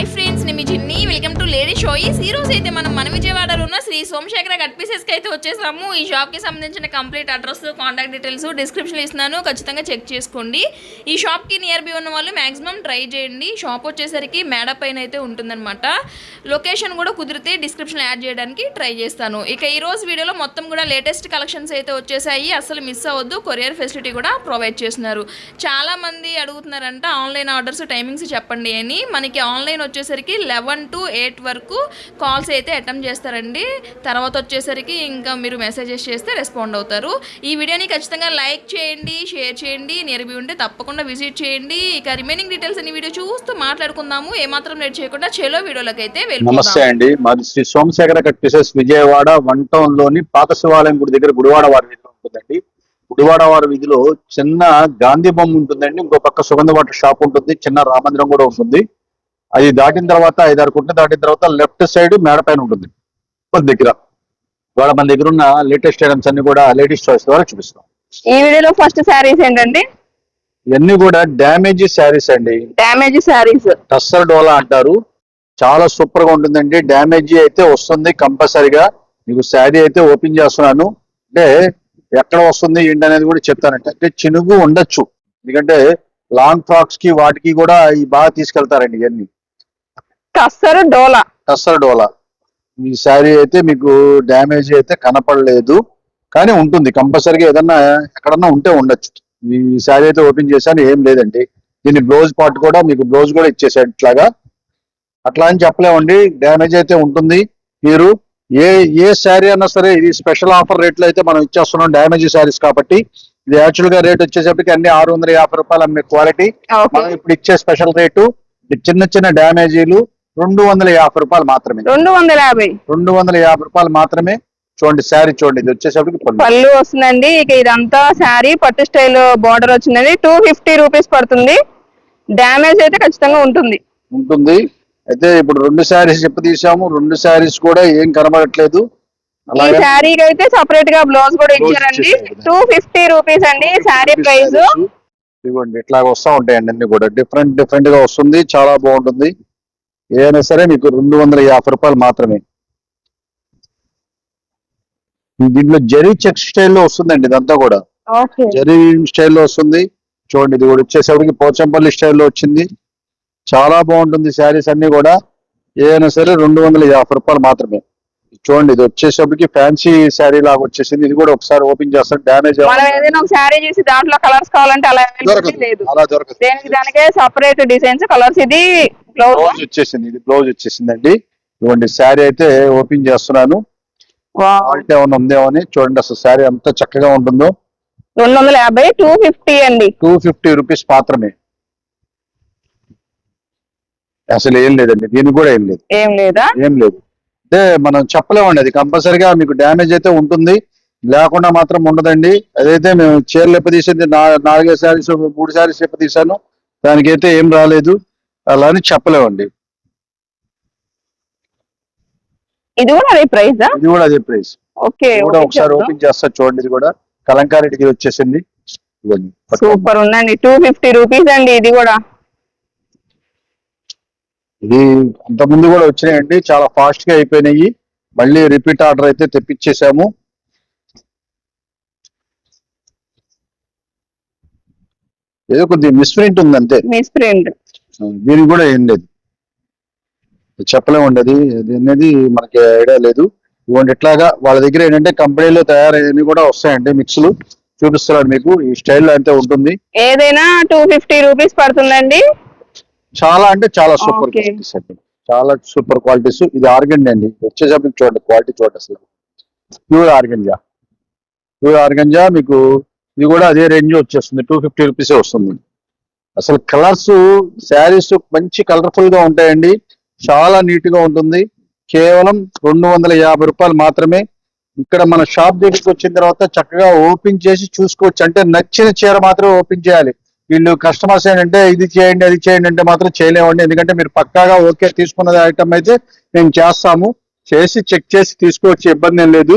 Hi. Friends నేను మీ చిన్ని welcome to lady షోయిస్ ఈ రోజు అయితే మనం మన విజయవాడలో ఉన్న శ్రీ సోమశేఖర కట్ పీసెస్కి అయితే వచ్చేసాము. ఈ షాప్కి సంబంధించిన complete address contact details description ఇస్తున్నాను. ఖచ్చితంగా చెక్ చేసుకోండి. ఈ షాప్కి నియర్ బై ఉన్న వాళ్ళు మాక్సిమం ట్రై చేయండి. షాప్ వచ్చేసరికి మేడ పైన అయితే ఉంటుందన్నమాట. లొకేషన్ కూడా కుదిరితే డిస్క్రిప్షన్ యాడ్ చేయడానికి ట్రై చేస్తాను. ఇక ఈ రోజు వీడియోలో మొత్తం కూడా లేటెస్ట్ కలెక్షన్స్ అయితే వచ్చేసాయి. అసలు మిస్ అవ్వద్దు. కొరియర్ ఫెసిలిటీ కూడా ప్రొవైడ్ చేస్తున్నారు. చాలా మంది అడుగుతున్నారంట ఆన్లైన్ ఆర్డర్స్ టైమింగ్స్ చెప్పండి అని. మనకి ఆన్లైన్ వచ్చేసరికి లెవెన్ టు ఎయిట్ వరకు కాల్స్ అయితే అటెంప్ట్ చేస్తారండి. తర్వాత వచ్చేసరికి ఇంకా మీరు మెసేజెస్ చేస్తే రెస్పాండ్ అవుతారు. ఈ వీడియోని ఖచ్చితంగా లైక్ చేయండి షేర్ చేయండి నియర్బీ ఉంటే తప్పకుండా విజిట్ చేయండి. ఇక రిమైనింగ్ డీటెయిల్స్ అన్ని వీడియో చూస్తూ మాట్లాడుకుందాము. ఏమాత్రం లేట్ చేయకుండా చెలో వీడియోలకు అయితే నమస్తే అండి. మాది శ్రీ సోమశేఖర కట్ విజయవాడ వన్ టౌన్లోని పాత శివాలయం గుడి దగ్గర గుడివాడ వారి వీధిలో ఉంటుందండి. గుడివాడ వారి వీధిలో చిన్న గాంధీ బొమ్మ ఉంటుందండి. ఇంకో పక్క సుగంధ వాటర్ షాప్ ఉంటుంది. చిన్న రామందిరం కూడా ఉంటుంది. అది దాటిన తర్వాత ఐదారు కుట్లు దాటిన తర్వాత లెఫ్ట్ సైడ్ మేడ పైన ఉంటుంది. మన దగ్గర. ఇవాళ మన దగ్గర ఉన్న లేటెస్ట్ ఐటమ్స్ అన్ని కూడా లేటెస్ట్ చాయిస్ ద్వారా చూపిస్తాం ఈ వీడియోలో ఫస్ట్ శారీస్ ఏంటండి? ఇవన్నీ కూడా డ్యామేజ్ శారీస్ అండి. డ్యామేజ్ శారీస్. టస్సర్ డోలా అంటారు. చాలా సూపర్గా ఉంటుందండి. డ్యామేజ్ అయితే వస్తుంది కంపల్సరిగా. మీకు శారీ అయితే ఓపెన్ చేస్తున్నాను. అంటే ఎక్కడ వస్తుంది ఏంటి అనేది కూడా చెప్తానంటే అంటే చినుగు ఉండొచ్చు. ఎందుకంటే లాంగ్ ఫ్రాక్స్కి వాటికి కూడా ఈ బాగా తీసుకెళ్తారండి ఇవన్నీ. కస్సరు డోలా. టస్సర్ డోలా. ఈ శారీ అయితే మీకు డ్యామేజ్ అయితే కనపడలేదు. కానీ ఉంటుంది కంపల్సరిగా ఏదన్నా ఎక్కడన్నా ఉంటే ఉండొచ్చు. ఈ శారీ అయితే ఓపెన్ చేశాను ఏం లేదండి. దీని బ్లౌజ్ పార్ట్ కూడా మీకు బ్లౌజ్ కూడా ఇచ్చేసాడు ఇట్లాగా. అట్లా అని చెప్పలేమండి డ్యామేజ్ అయితే ఉంటుంది. మీరు ఏ ఏ శారీ అన్నా సరే ఇది స్పెషల్ ఆఫర్ రేట్లో అయితే మనం ఇచ్చేస్తున్నాం డ్యామేజ్ శారీస్ కాబట్టి. ఇది యాక్చువల్గా రేట్ వచ్చేసరికి అన్ని ఆరు వందల యాభై రూపాయలు అమ్మే క్వాలిటీ. మనం ఇప్పుడు ఇచ్చే స్పెషల్ రేటు చిన్న చిన్న డ్యామేజీలు రెండు వందల యాభై రూపాయలు మాత్రమే. రెండు వందల యాభై. రెండు వందల యాభై రూపాయలు మాత్రమే. చూడండి శారీ చూడండి ఇది వచ్చేసరికి పళ్ళు. వస్తుందండి. ఇక ఇదంతా శారీ పట్టు స్టైల్ బార్డర్ వచ్చిందండి. టూ ఫిఫ్టీ రూపీస్ పడుతుంది. డ్యామేజ్ అయితే ఖచ్చితంగా ఉంటుంది. ఉంటుంది. అయితే ఇప్పుడు రెండు శారీస్ చెప్పు తీసాము. రెండు శారీస్ కూడా ఏం కనబడట్లేదు. ఈ శారీకి అయితే సపరేట్గా బ్లౌజ్ కూడా ఇచ్చారండి. టూ ఫిఫ్టీ రూపీస్ అండి శారీ ప్రైస్. ఇదిగోండి ఇట్లా వస్తా ఉంటాయండి అన్ని కూడా. డిఫరెంట్ డిఫరెంట్గా వస్తుంది. చాలా బాగుంటుంది. ఏదైనా సరే మీకు రెండు వందల యాభై రూపాయలు మాత్రమే. దీంట్లో జరీ చెక్ స్టైల్లో వస్తుందండి ఇదంతా కూడా. జరీ స్టైల్లో వస్తుంది. చూడండి ఇది కూడా వచ్చేసరికి పోచంపల్లి స్టైల్లో వచ్చింది. చాలా బాగుంటుంది శారీస్ అన్ని కూడా. ఏదైనా సరే రెండు వందల యాభై రూపాయలు మాత్రమే. చూడండి ఇది వచ్చేసరికి ఫ్యాన్సీ శారీ లాగా వచ్చేసింది. ఇది కూడా ఒకసారి ఓపెన్ చేస్తాం డ్యామేజ్ మనం ఏదైనా ఒక శారీ చూసి దాంట్లో కలర్స్ కావాలంటే అలా లేదు. అలా దొరకదు. దేనికి దానికే సపరేట్ డిజైన్స్ కలర్స్ ఇది బ్లౌజ్ వచ్చేసింది. ఇది బ్లౌజ్ వచ్చేసిందండి. ఇవ్వండి శారీ అయితే ఓపెన్ చేస్తున్నాను. క్వాలిటీ ఏమైనా ఉందేమో అని చూడండి అసలు శారీ ఎంత చక్కగా ఉంటుందో. రెండు వందల యాభై టూ ఫిఫ్టీ అండి. టూ ఫిఫ్టీ రూపీస్ మాత్రమే. అసలు ఏం లేదండి. దీనికి కూడా ఏం లేదు. ఏం లేదా? ఏం లేదు. అంటే మనం చెప్పలేమండి. అది కంపల్సరిగా మీకు డ్యామేజ్ అయితే ఉంటుంది. లేకుండా మాత్రం ఉండదండి. అదైతే మేము చీరలు ఎప్ప తీసింది నా- నాలుగైదు శారీస్ మూడు శారీస్ ఎప్ప తీసాను దానికైతే ఏం రాలేదు. అలా అని చెప్పలేమండి. ఇది కూడా అదే ప్రైస్ ఇది కూడా అదే ప్రైస్. ఓకే కూడా ఒకసారి ఓపెన్ చేస్తా చూడండి ఇది కూడా. కలంకారీకి వచ్చేసింది. సూపర్ ఉందండి. టూ ఫిఫ్టీ రూపీస్ అండి ఇది కూడా. ఇది అంత ముందు కూడా వచ్చినాయండి చాలా ఫాస్ట్గా అయిపోయినాయి. మళ్ళీ రిపీట్ ఆర్డర్ అయితే తెప్పించేసాము ఏదో కొద్దిగా మిస్ప్రింట్ ఉంది అంతే మిస్ ప్రింట్ దీనికి కూడా ఏం లేదు. చెప్పలేమండి అది. అది అనేది మనకి ఐడియా లేదు. ఇవ్వండి ఇట్లాగా వాళ్ళ దగ్గర ఏంటంటే కంపెనీలో తయారయ్యని కూడా వస్తాయండి మిక్స్లు చూపిస్తున్నాడు మీకు ఈ స్టైల్లో అయితే ఉంటుంది. ఏదైనా టూ ఫిఫ్టీ రూపీస్ పడుతుందండి. చాలా అంటే చాలా సూపర్. క్వాలిటీస్ అండి. చాలా సూపర్ క్వాలిటీస్. ఇది ఆర్గండి అండి. వచ్చేసరికి చూడండి క్వాలిటీ చూడండి అసలు. ప్యూర్ ఆర్గంజా ప్యూర్ ఆర్గంజా మీకు ఇది కూడా అదే రేంజ్ వచ్చేస్తుంది. టూ ఫిఫ్టీ రూపీసే వస్తుంది. అసలు కలర్స్ శారీస్ మంచి కలర్ఫుల్గా ఉంటాయండి. చాలా నీట్గా ఉంటుంది. కేవలం రెండు వందల యాభై రూపాయలు మాత్రమే. ఇక్కడ మన షాప్ దగ్గరికి వచ్చిన తర్వాత చక్కగా ఓపెన్ చేసి చూసుకోవచ్చు. అంటే నచ్చిన చీర మాత్రమే ఓపెన్ చేయాలి. వీళ్ళు కస్టమర్స్ ఏంటంటే ఇది చేయండి అది చేయండి అంటే మాత్రం చేయలేమండి. ఎందుకంటే మీరు పక్కాగా ఓకే తీసుకున్నది ఐటమ్ అయితే మేము చేస్తాము. చేసి చెక్ చేసి తీసుకోవచ్చు ఇబ్బంది ఏం లేదు.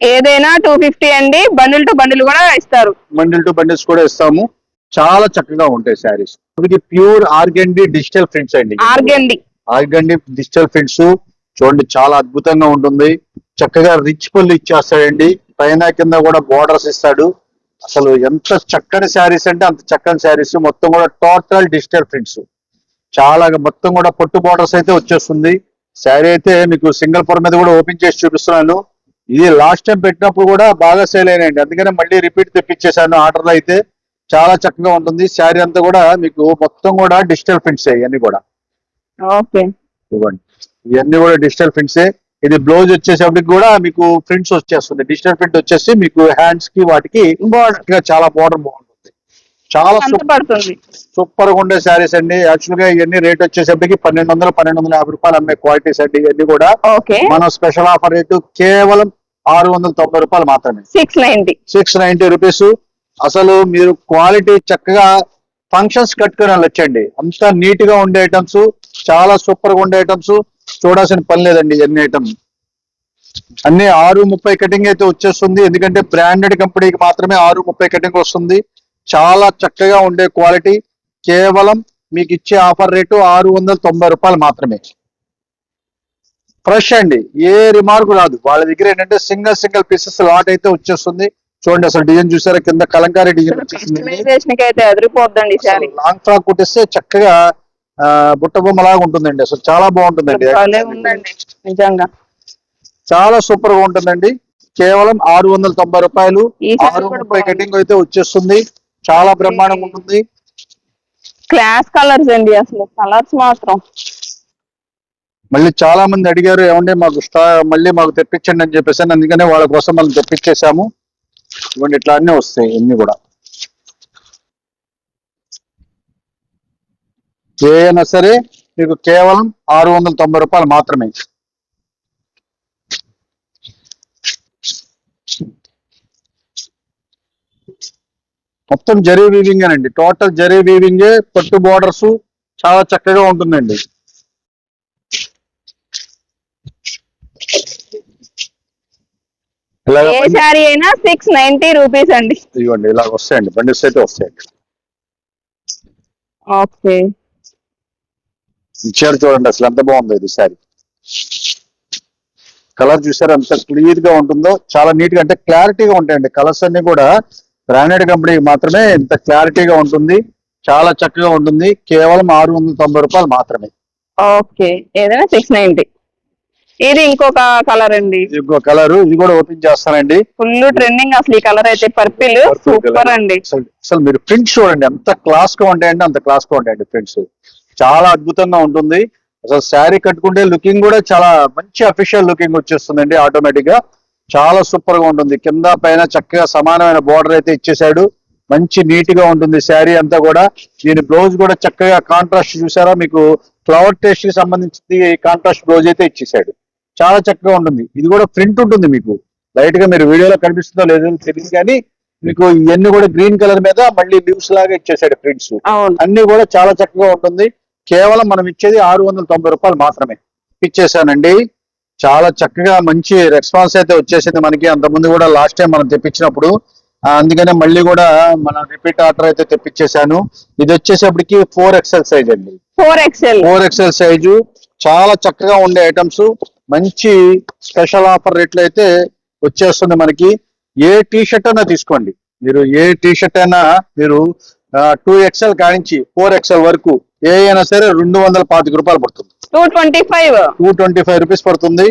ఏదైనా టూ ఫిఫ్టీ అండి. బండిల్ టు బండిల్ కూడా ఇస్తారు. బండిల్ టు బండిల్స్ కూడా ఇస్తాము. చాలా చక్కగా ఉంటాయి శారీస్ ఇప్పటికి ప్యూర్ ఆర్గండి డిజిటల్ ప్రింట్స్ అండి. ఆర్గండి. ఆర్గండి డిజిటల్ ప్రింట్స్ చూడండి చాలా అద్భుతంగా ఉంటుంది. చక్కగా రిచ్ పళ్ళు ఇచ్చేస్తాడండి. పైన కింద కూడా బోర్డర్స్ ఇస్తాడు. అసలు ఎంత చక్కని శారీస్ అంటే అంత చక్కని శారీస్. మొత్తం కూడా టోటల్ డిజిటల్ ప్రింట్స్ చాలా మొత్తం కూడా పొట్టు బోర్డర్స్ అయితే వచ్చేస్తుంది. శారీ అయితే మీకు సింగిల్ పొర మీద కూడా ఓపెన్ చేసి చూపిస్తున్నాను. ఇది లాస్ట్ టైం పెట్టినప్పుడు కూడా బాగా సేల్ అయినాయండి. అందుకనే మళ్ళీ రిపీట్ తెప్పించేసాను ఆర్డర్ అయితే. చాలా చక్కగా ఉంటుంది. శారీ అంతా కూడా మీకు మొత్తం కూడా డిజిటల్ ప్రింట్స్ ఇవన్నీ కూడా. ఓకే. ఇవ్వండి. ఇవన్నీ కూడా డిజిటల్ ప్రింట్స్ ఇది బ్లౌజ్ వచ్చేసరికి కూడా మీకు ప్రింట్స్ వచ్చేస్తుంది డిజిటల్ ప్రింట్ వచ్చేసి మీకు హ్యాండ్స్కి వాటికి చాలా బోర్డర్ బాగుంటుంది. చాలా సూపర్గా ఉండే శారీస్ అండి. యాక్చువల్గా ఇవన్నీ రేట్ వచ్చేసరికి పన్నెండు వందలు పన్నెండు వందల యాభై రూపాయలు అమ్మే క్వాలిటీస్ అండి. ఇవన్నీ కూడా మన స్పెషల్ ఆఫర్ రేటు కేవలం ఆరు వందల తొంభై రూపాయలు మాత్రమే. Six ninety six ninety rupees అసలు మీరు క్వాలిటీ చక్కగా ఫంక్షన్స్ కట్టుకుని వెళ్ళొచ్చండి. అంత నీట్గా ఉండే ఐటమ్స్ చాలా సూపర్గా ఉండే ఐటమ్స్ చూడాల్సిన పని లేదండి ఎన్ని ఐటమ్స్ అన్ని ఆరు ముప్పై కటింగ్ అయితే వచ్చేస్తుంది. ఎందుకంటే బ్రాండెడ్ కంపెనీకి మాత్రమే ఆరు ముప్పై కటింగ్ వస్తుంది. చాలా చక్కగా ఉండే క్వాలిటీ కేవలం మీకు ఇచ్చే ఆఫర్ రేటు ఆరు వందల తొంభై రూపాయలు మాత్రమే. ఫ్రెష్ అండి. ఏ రిమార్క్ రాదు. వాళ్ళ దగ్గర ఏంటంటే సింగిల్ సింగిల్ పీసెస్ లాట్ అయితే వచ్చేస్తుంది. చూడండి అసలు డిజైన్ చూసారా? కింద కలంకారీ డిజైన్ వచ్చేసింది లాంగ్ ఫ్రాక్ కుట్టిస్తే చక్కగా బుట్ట బొమ్మ లాగా ఉంటుందండి అసలు. చాలా బాగుంటుందండి. నిజంగా. చాలా సూపర్గా ఉంటుందండి. కేవలం ఆరు వందల తొంభై రూపాయలు. ఆరు ముప్పై బాగుంది. కటింగ్ అయితే వచ్చేస్తుంది. చాలా బ్రహ్మాండంగా ఉంటుంది. క్లాస్ కలర్స్ అండి అసలు. కలర్స్ మాత్రం. మళ్ళీ చాలా మంది అడిగారు ఏమంటే మాకు మళ్ళీ మాకు తెప్పించండి అని చెప్పేసి అందుకనే వాళ్ళ కోసం మనం తెప్పించేసాము ఇవ్వండి ఇట్లా అన్నీ వస్తాయి అన్ని కూడా. ఏ అయినా సరే మీకు కేవలం ఆరు వందల తొంభై రూపాయలు మాత్రమే. మొత్తం జరీ వీవింగ్ అండి టోటల్ జరీ వీవింగే పట్టు బోర్డర్స్ చాలా చక్కగా ఉంటుందండి. ఇలాగ ఏ శారీ అయినా సిక్స్ నైన్టీ రూపీస్ అండి. ఇవ్వండి ఇలాగ వస్తాయండి. బండిల్స్ అయితే వస్తాయండి. ఓకే ఇచ్చారు చూడండి అసలు ఎంత బాగుంది ఇది సారీ కలర్ చూసారు ఎంత క్లియర్గా ఉంటుందో? చాలా నీట్గా అంటే క్లారిటీగా ఉంటాయండి. కలర్స్ అన్ని కూడా బ్రాండెడ్ కంపెనీకి మాత్రమే ఇంత క్లారిటీగా ఉంటుంది. చాలా చక్కగా ఉంటుంది. కేవలం ఆరు వందల తొంభై రూపాయలు మాత్రమే. ఓకే ఏదైనా సిక్స్ నైన్టీ ఇది ఇంకొక కలర్ అండి. ఇంకో కలర్ ఇది కూడా ఓపెన్ చేస్తానండి. ఫుల్ ట్రెండింగ్ అసలు ఈ కలర్ అయితే పర్పిల్. సూపర్ అండి. అసలు మీరు ప్రింట్స్ చూడండి ఎంత క్లాస్గా ఉంటాయంటే అంత క్లాస్గా ఉంటాయండి ప్రింట్స్ చాలా అద్భుతంగా ఉంటుంది. అసలు శారీ కట్టుకుంటే లుకింగ్ కూడా చాలా మంచి అఫీషియల్ లుకింగ్ వచ్చేస్తుందండి ఆటోమేటిక్గా. చాలా సూపర్గా ఉంటుంది. కింద పైన చక్కగా సమానమైన బోర్డర్ అయితే ఇచ్చేసాడు మంచి నీట్గా ఉంటుంది శారీ అంతా కూడా. దీని బ్లౌజ్ కూడా చక్కగా కాంట్రాస్ట్ చూసారా? మీకు ఫ్లవర్ టేస్ట్కి సంబంధించి కాంట్రాస్ట్ బ్లౌజ్ అయితే ఇచ్చేసాడు చాలా చక్కగా ఉంటుంది. ఇది కూడా ప్రింట్ ఉంటుంది మీకు. లైట్గా మీరు వీడియోలో కనిపిస్తుందో లేదో తెలియదు కానీ మీకు ఇవన్నీ కూడా గ్రీన్ కలర్ మీద మళ్ళీ లీవ్స్ లాగా ఇచ్చేసాడు ప్రింట్స్ అన్ని కూడా చాలా చక్కగా ఉంటుంది. కేవలం మనం ఇచ్చేది ఆరు వందల తొంభై రూపాయలు మాత్రమే. ఇచ్చేసానండి. చాలా చక్కగా మంచి రెస్పాన్స్ అయితే వచ్చేసింది మనకి. అంతకుముందు కూడా లాస్ట్ టైం మనం తెప్పించినప్పుడు అందుకనే మళ్ళీ కూడా మన రిపీట్ ఆర్డర్ అయితే తెప్పించేశాను. ఇది వచ్చేసప్పటికి ఫోర్ ఎక్సెల్ సైజ్ అండి. Four X L four X L size చాలా చక్కగా ఉండే ఐటమ్స్ మంచి స్పెషల్ ఆఫర్ రేట్లు అయితే వచ్చేస్తుంది మనకి. ఏ టీ షర్ట్ అయినా తీసుకోండి. మీరు ఏ టీ షర్ట్ అయినా మీరు టూ ఎక్స్ఎల్ కానించి ఫోర్ ఎక్స్ఎల్ వరకు ఏ అయినా సరే రెండు వందల పాతిక రూపాయలు పడుతుంది. Two twenty five. Two twenty five rupees పడుతుంది.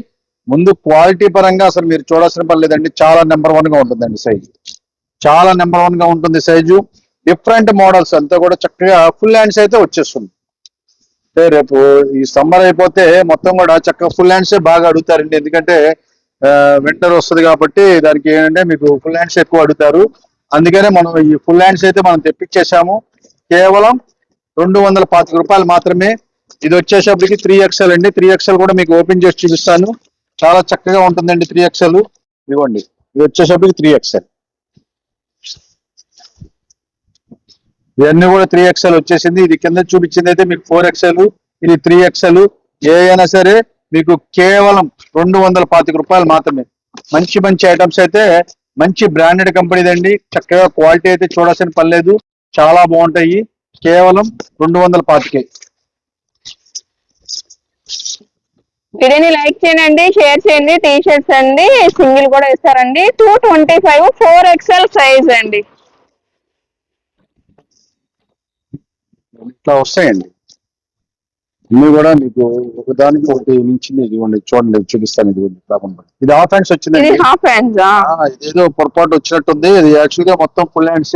ముందు క్వాలిటీ పరంగా అసలు మీరు చూడాల్సిన పని లేదండి. చాలా నెంబర్ వన్గా ఉంటుందండి సైజు చాలా నెంబర్ వన్గా ఉంటుంది సైజు డిఫరెంట్ మోడల్స్ అంతా కూడా చక్కగా ఫుల్ హ్యాండ్స్ అయితే వచ్చేస్తుంది. అంటే రేపు ఈ సమ్మర్ అయిపోతే మొత్తం కూడా చక్కగా ఫుల్ హ్యాండ్స్ బాగా అడుగుతారండి. ఎందుకంటే వింటర్ వస్తుంది కాబట్టి దానికి ఏంటంటే మీకు ఫుల్ హ్యాండ్స్ ఎక్కువ అడుగుతారు. అందుకనే మనం ఈ ఫుల్ హ్యాండ్స్ అయితే మనం తెప్పించేసాము కేవలం రెండు వందల పాతిక రూపాయలు మాత్రమే. ఇది వచ్చేసప్పటికి త్రీ ఎక్స్ఎల్ అండి. త్రీ ఎక్స్ఎల్ కూడా మీకు ఓపెన్ చేసి చూపిస్తాను. చాలా చక్కగా ఉంటుందండి త్రీ ఎక్స్ఎల్ ఇవ్వండి ఇది వచ్చేసప్పటికి త్రీ ఎక్స్ఎల్ ఇవన్నీ కూడా త్రీ ఎక్స్ఎల్ వచ్చేసింది. ఇది కింద చూపించింది అయితే మీకు ఫోర్ ఎక్స్ఎల్ ఇది త్రీ ఎక్స్ఎల్ ఏ అయినా సరే మీకు కేవలం రెండు వందల పాతిక రూపాయలు మాత్రమే. మంచి మంచి ఐటమ్స్ అయితే మంచి బ్రాండెడ్ కంపెనీదండి చక్కగా క్వాలిటీ అయితే చూడాల్సిన పని లేదు. చాలా బాగుంటాయి. కేవలం రెండు వందల పాతికే. వీడియోని లైక్ చేయండి షేర్ చేయండి టీ షర్ట్స్ అండి సింగిల్ కూడా ఇస్తారండి. Two twenty five four X L size అండి. ఇట్లా వస్తాయండి. ఇన్ని కూడా మీకు ఒకదానికి ఒకటి మించింది ఇదిగోండి చూడండి చూపిస్తాను ఇదిగోండి కాకుండా ఇది హాఫ్ హ్యాండ్స్ ఆ, ఇదేదో పొరపాటు వచ్చినట్టుంది. ఇది యాక్చువల్గా మొత్తం ఫుల్ హ్యాండ్స్.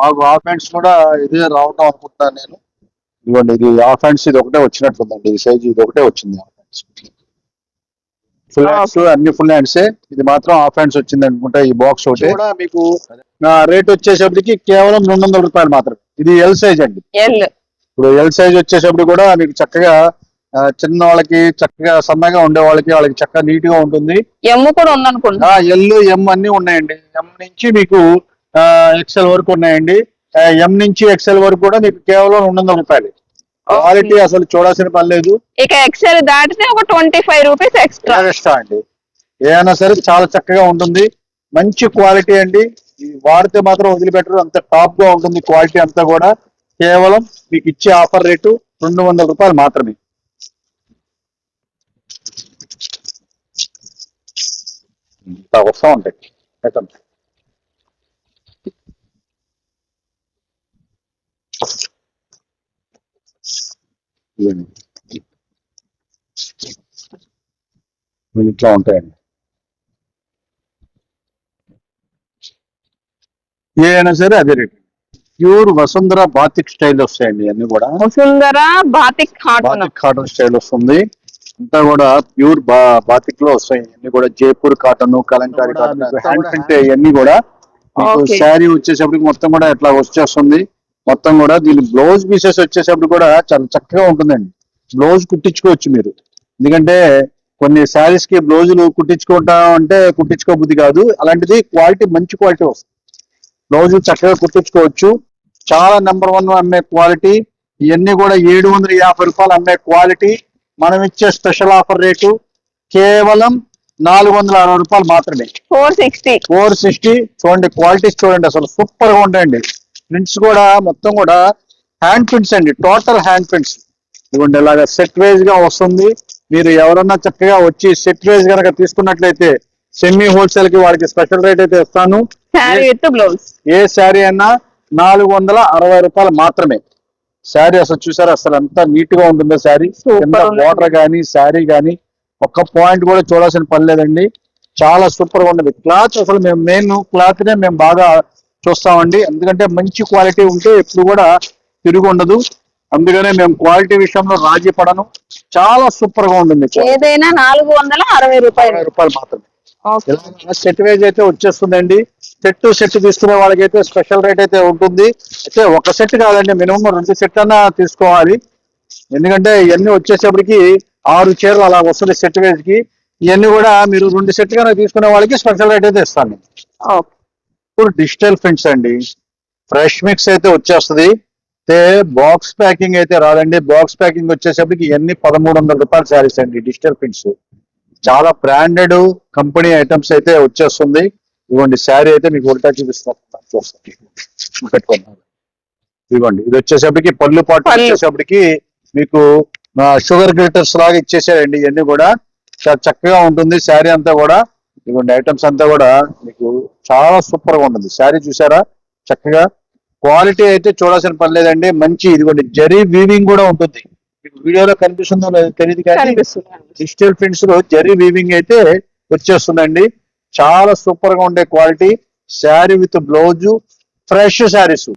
మాకు హాఫ్ హ్యాండ్స్ కూడా ఇదే రావటం అనుకుంటున్నాను నేను. ఇదిగోండి ఇది హాఫ్ హ్యాండ్స్ ఇది ఒకటే వచ్చినట్టుందండి. ఈ సైజ్ ఇది ఒకటే వచ్చింది హాఫ్ హ్యాండ్స్ ఫుల్ హ్యాండ్స్ అన్ని ఫుల్ హ్యాండ్స్ ఇది మాత్రం హాఫ్ హ్యాండ్స్ వచ్చింది అనుకుంటా ఈ బాక్స్ ఒకటి. కూడా మీకు రేట్ వచ్చేసరికి కేవలం రెండు వందల రూపాయలు మాత్రం ఇది ఎల్ సైజ్ అండి. ఎల్ ఇప్పుడు ఎల్ సైజ్ వచ్చేటప్పుడు కూడా మీకు చక్కగా చిన్న వాళ్ళకి చక్కగా సన్నగా ఉండే వాళ్ళకి వాళ్ళకి చక్కగా నీట్గా ఉంటుంది. ఎమ్ కూడా ఉందనుకుంటా. ఎల్ ఎం అన్ని ఉన్నాయండి. ఎం నుంచి మీకు ఎక్సెల్ వరకు ఉన్నాయండి. ఎం నుంచి ఎక్సెల్ వరకు కూడా మీకు కేవలం రెండు వందల రూపాయలు. క్వాలిటీ అసలు చూడాల్సిన పని లేదు. ఇక ఎక్స్ఎల్ దాటితే ఒక twenty five rupees extra extra అండి. ఏదైనా సరే చాలా చక్కగా ఉంటుంది. మంచి క్వాలిటీ అండి. వాడితే మాత్రం వదిలిపెట్టరు. అంత టాప్గా ఉంటుంది క్వాలిటీ అంతా కూడా. కేవలం మీకు ఇచ్చే ఆఫర్ రేటు రెండు వందల రూపాయలు మాత్రమే. వస్తూ ఉంటాయి ఇట్లా ఉంటాయండి. ఏదైనా సరే అదే rate. Pure Vasundhara batik style వస్తాయండి అన్ని కూడా. Vasundhara batik cotton. Batik cotton style వస్తుంది. అంతా కూడా ప్యూర్ బా బాతిక్లో వస్తాయి. అన్ని కూడా Jaipur cotton Kalamkari cotton hand print ఇవన్నీ కూడా. శారీ వచ్చేసరికి మొత్తం కూడా ఇట్లా వచ్చేస్తుంది? మొత్తం కూడా దీని బ్లౌజ్ పీసెస్ వచ్చేసరికి కూడా చాలా చక్కగా ఉంటుందండి. బ్లౌజ్ కుట్టించుకోవచ్చు మీరు. ఎందుకంటే కొన్ని శారీస్కి బ్లౌజులు కుట్టించుకుంటాం అంటే కుట్టించుకోబుద్ధి కాదు. అలాంటిది క్వాలిటీ మంచి క్వాలిటీ వస్తుంది. బ్లౌజ్ చక్కగా కుట్టించుకోవచ్చు. చాలా నెంబర్ వన్ అమ్మే క్వాలిటీ ఇవన్నీ కూడా ఏడు వందల యాభై రూపాయలు అమ్మే క్వాలిటీ మనం ఇచ్చే స్పెషల్ ఆఫర్ రేటు కేవలం నాలుగు వందల అరవై రూపాయలు మాత్రమే. ఫోర్ సిక్స్టీ ఫోర్ సిక్స్టీ చూడండి క్వాలిటీస్ చూడండి అసలు సూపర్గా ఉంటాయండి. ప్రింట్స్ కూడా మొత్తం కూడా హ్యాండ్ ప్రింట్స్ అండి. టోటల్ హ్యాండ్ ప్రింట్స్ ఇదిగోండి ఇలాగా సెట్ వైజ్గా వస్తుంది. మీరు ఎవరన్నా చక్కగా వచ్చి సెట్ వైజ్ గనక తీసుకున్నట్లయితే సెమీ హోల్సేల్కి వాడికి స్పెషల్ రేట్ అయితే ఇస్తాను. ఏ శారీ అన్నా నాలుగు వందల అరవై రూపాయలు మాత్రమే. శారీ అసలు చూసారా అసలు ఎంత నీట్గా ఉంటుందో శారీ ఉంది. బోర్డర్ గానీ శారీ గానీ ఒక్క పాయింట్ కూడా చూడాల్సిన పని లేదండి. చాలా సూపర్గా ఉండదు క్లాత్ అసలు మేము మెయిన్ క్లాత్ నే మేము బాగా చూస్తామండి. ఎందుకంటే మంచి క్వాలిటీ ఉంటే ఎప్పుడు కూడా తిరిగి ఉండదు. అందుకనే మేము క్వాలిటీ విషయంలో రాజీ పడను. చాలా సూపర్గా ఉంటుంది ఏదైనా నాలుగు వందల అరవై రూపాయలు. రూపాయలు మాత్రమే. సెట్ వైజ్ అయితే వచ్చేస్తుందండి. సెట్ సెట్ తీసుకునే వాళ్ళకి అయితే స్పెషల్ రేట్ అయితే ఉంటుంది. అయితే ఒక సెట్ కాదండి మినిమం రెండు సెట్ అన్నా తీసుకోవాలి. ఎందుకంటే ఇవన్నీ వచ్చేసేపటికి ఆరు చీరలు అలా వస్తుంది సెట్ వైజ్కి ఇవన్నీ కూడా మీరు రెండు సెట్ కనుక తీసుకునే వాళ్ళకి స్పెషల్ రేట్ అయితే ఇస్తాను. ఓకే. ఇప్పుడు డిజిటల్ ప్రింట్స్ అండి. ఫ్రెష్ మిక్స్ అయితే వచ్చేస్తుంది. అయితే బాక్స్ ప్యాకింగ్ అయితే రాదండి. బాక్స్ ప్యాకింగ్ వచ్చేసరికి ఇవన్నీ పదమూడు వందల రూపాయల శారీస్ అండి డిజిటల్ ప్రింట్స్. చాలా బ్రాండెడ్ కంపెనీ ఐటమ్స్ అయితే వచ్చేస్తుంది. ఇదిగోండి శారీ అయితే మీకు ఉల్టా చూపిస్తున్నాను పెట్టుకోండి ఇదిగోండి ఇది వచ్చేసరికి పళ్ళు పాటు. వచ్చేసప్పటికి మీకు షుగర్ గ్లిటర్స్ లాగా ఇచ్చేసారండి ఇవన్నీ కూడా. చాలా చక్కగా ఉంటుంది శారీ అంతా కూడా. ఇదిగోండి ఐటమ్స్ అంతా కూడా మీకు చాలా సూపర్గా ఉంటుంది. శారీ చూసారా? చక్కగా క్వాలిటీ అయితే చూడాల్సిన పని లేదండి. మంచి ఇదిగోండి జరీ వీవింగ్ కూడా ఉంటుంది. మీకు వీడియోలో కనిపిస్తుందో లేదో తెలియదు కానీ డిజిటల్ ప్రింట్స్లో జరీ వీవింగ్ అయితే వచ్చేస్తుందండి. చాలా సూపర్గా ఉండే quality. Sari with blouse fresh saris.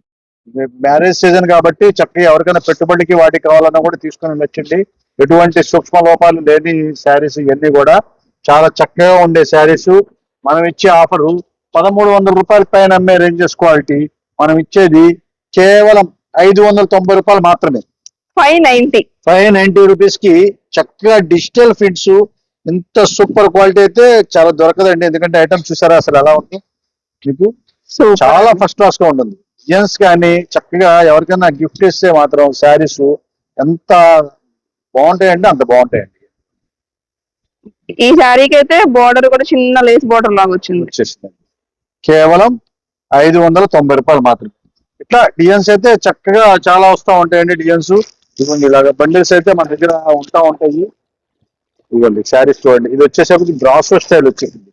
Marriage season కాబట్టి చక్కగా ఎవరికైనా పెట్టుబడికి వాటికి కావాలన్నా కూడా తీసుకొని వెళ్ళొచ్చండి ఎటువంటి సూక్ష్మ లోపాలు లేని శారీస్ ఇవన్నీ కూడా చాలా చక్కగా ఉండే శారీస్. మనం ఇచ్చే ఆఫరు పదమూడు వందల రూపాయల పైన అమ్మే రేంజెస్ క్వాలిటీ. మనం ఇచ్చేది కేవలం ఐదు వందల తొంభై రూపాయలు మాత్రమే. ఫైవ్ నైన్టీ ఫైవ్ నైన్టీ రూపీస్కి చక్కగా డిజిటల్ ఫిట్స్. ఇంత సూపర్ క్వాలిటీ అయితే చాలా దొరకదండి. ఎందుకంటే ఐటమ్ చూసారా? అసలు ఎలా ఉంది? మీకు చాలా ఫస్ట్ క్లాస్గా ఉంటుంది. జెంట్స్ కానీ చక్కగా ఎవరికైనా గిఫ్ట్ ఇస్తే మాత్రం శారీస్ ఎంత బాగుంటాయండి అంత బాగుంటాయండి. ఈ శారీకి అయితే బోర్డర్ కూడా చిన్న లేస్ బోర్డర్ లాగా వచ్చింది. వచ్చేసింది కేవలం ఐదు వందల తొంభై రూపాయలు మాత్రమే. ఇట్లా డిజైన్స్ అయితే చక్కగా చాలా వస్తూ ఉంటాయండి డిజైన్స్. ఇదిగోండి ఇలాగ బండిల్స్ అయితే మన దగ్గర ఉంటా ఉంటాయి. ఇవ్వండి శారీస్ చూడండి. ఇది వచ్చేసరికి బ్రాసో స్టైల్ వచ్చేసింది.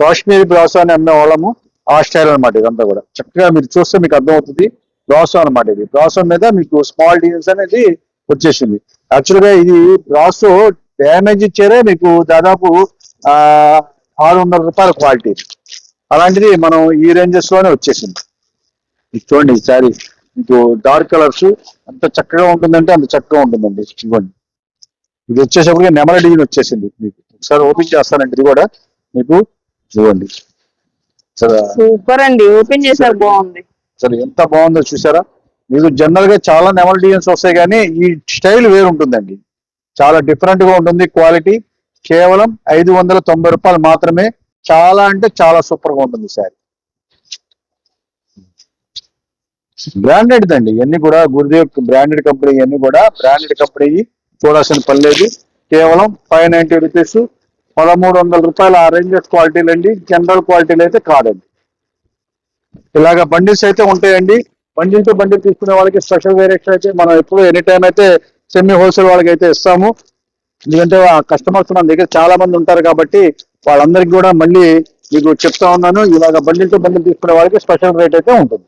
కాశ్మీరీ బ్రాసో అని అమ్మే వాళ్ళము. ఆ స్టైల్ అనమాట ఇదంతా కూడా. చక్కగా మీరు చూస్తే మీకు అర్థమవుతుంది. బ్రాసో అన్నమాట ఇది. బ్రాసో మీద మీకు స్మాల్ డిజైన్స్ అనేది వచ్చేసింది. యాక్చువల్గా ఇది బ్రాసో డ్యామేజ్ ఇచ్చారే మీకు దాదాపు ఆ ఆరు వందల రూపాయల క్వాలిటీ. అలాంటిది మనం ఈ రేంజెస్లోనే వచ్చేసింది. ఇది చూడండి ఈ శారీ మీకు డార్క్ కలర్స్ అంత చక్కగా ఉంటుందంటే అంత చక్కగా ఉంటుందండి. ఇవ్వండి ఇది వచ్చేసరికి నెమల డిజైన్ వచ్చేసింది మీకు. ఒకసారి ఓపెన్ చేస్తానండి ఇది కూడా మీకు. చూడండి సరే. సూపర్ అండి. ఓపెన్ చేశారు బాగుంది. అసలు ఎంత బాగుందో చూసారా? మీకు జనరల్గా చాలా నెమల్ డిజైన్స్ వస్తాయి కానీ ఈ స్టైల్ వేరు ఉంటుందండి చాలా డిఫరెంట్గా ఉంటుంది క్వాలిటీ కేవలం ఐదు వందల తొంభై రూపాయలు మాత్రమే. చాలా అంటే చాలా సూపర్గా ఉంటుంది సార్. బ్రాండెడ్ అండి ఇవన్నీ కూడా గురుదేవ్ బ్రాండెడ్ కంపెనీ ఇవన్నీ కూడా బ్రాండెడ్ కంపెనీ చూడాల్సిన పని లేదు కేవలం ఫైవ్ నైన్టీ రూపీస్ పదమూడు వందల రూపాయల ఆ రేంజెస్ క్వాలిటీలు అండి. జనరల్ క్వాలిటీలు అయితే కాదండి. ఇలాగ బండిల్స్ అయితే ఉంటాయండి. బండిల్తో బండిల్ తీసుకునే వాళ్ళకి స్పెషల్ వేరియేషన్ అయితే మనం ఎప్పుడు ఎనీ టైం అయితే సెమీ హోల్సేల్ వాళ్ళకి అయితే ఇస్తాము. ఎందుకంటే ఆ కస్టమర్స్ మన దగ్గర చాలా మంది ఉంటారు కాబట్టి వాళ్ళందరికీ కూడా మళ్ళీ మీకు చెప్తా ఉన్నాను ఇలాగ బండిల్ టు బండిల్ తీసుకునే వాళ్ళకి స్పెషల్ రేట్ అయితే ఉంటుంది.